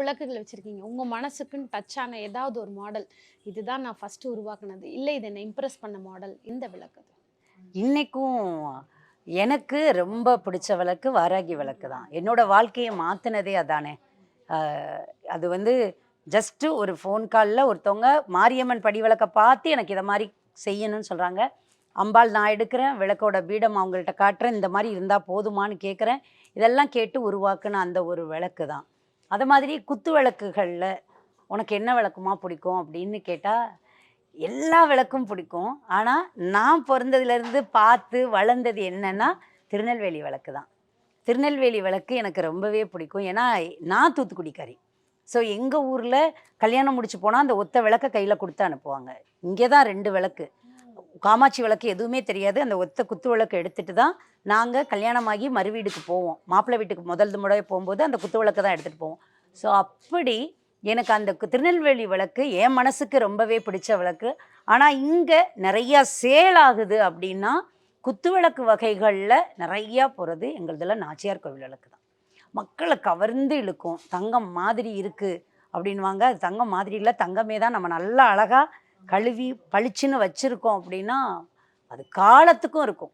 விளக்குகள் வச்சுருக்கீங்க. உங்கள் மனசுக்குன்னு டச்சான ஏதாவது ஒரு மாடல் இதுதான் நான் ஃபஸ்ட்டு உருவாக்குனது. இல்லை இதை என்னை இம்ப்ரெஸ் பண்ண மாடல் இந்த விளக்கு இன்றைக்கும் எனக்கு ரொம்ப பிடிச்ச விளக்கு வாராகி விளக்கு தான். என்னோடய வாழ்க்கையை மாற்றினதே அதானே. அது வந்து ஜஸ்ட்டு ஒரு ஃபோன் காலில் ஒருத்தவங்க மாரியம்மன் படி விளக்கை பார்த்து எனக்கு இதை மாதிரி செய்யணும்னு சொல்கிறாங்க அம்பாள் நான் எடுக்கிறேன் விளக்கோட பீடம் அவங்கள்ட்ட காட்டுறேன் இந்த மாதிரி இருந்தால் போதுமான்னு கேட்குறேன் இதெல்லாம் கேட்டு உருவாக்குன அந்த ஒரு விளக்கு தான். அது மாதிரி குத்து விளக்குகளில் உனக்கு என்ன விளக்குமா பிடிக்கும் அப்படின்னு கேட்டால் எல்லா விளக்கும் பிடிக்கும். ஆனால் நான் பிறந்ததுலேருந்து பார்த்து வளர்ந்தது என்னன்னா திருநெல்வேலி விளக்கு தான். திருநெல்வேலி விளக்கு எனக்கு ரொம்பவே பிடிக்கும். ஏன்னா நான் தூத்துக்குடிக்காரி. ஸோ எங்கள் ஊரில் கல்யாணம் முடிச்சு போனால் அந்த ஒத்த விளக்கை கையில் கொடுத்து அனுப்புவாங்க. இங்கே தான் ரெண்டு விளக்கு. காமாட்சி விளக்கு எதுவுமே தெரியாது. அந்த ஒத்த குத்து விளக்கு எடுத்துட்டு தான் நாங்கள் கல்யாணமாகி மறு வீட்டுக்கு போவோம். மாப்பிள்ளை வீட்டுக்கு முதல் முறை போகும்போது அந்த குத்து விளக்கு தான் எடுத்துகிட்டு போவோம். ஸோ அப்படி எனக்கு அந்த திருநெல்வேலி விளக்கு என் மனசுக்கு ரொம்பவே பிடிச்ச விளக்கு. ஆனால் இங்கே நிறையா சேல் ஆகுது அப்படின்னா குத்து விளக்கு வகைகளில் நிறையா போகிறது எங்களுதில் நாச்சியார் கோவில் விளக்கு தான். மக்களை கவர்ந்து இழுக்கும். தங்கம் மாதிரி இருக்குது அப்படின்வாங்க அது தங்கம் மாதிரி இல்லை. தங்கமே தான் நம்ம நல்லா அழகாக கழுவி பளிச்சுன்னு வச்சுருக்கோம் அப்படின்னா அது காலத்துக்கும் இருக்கும்.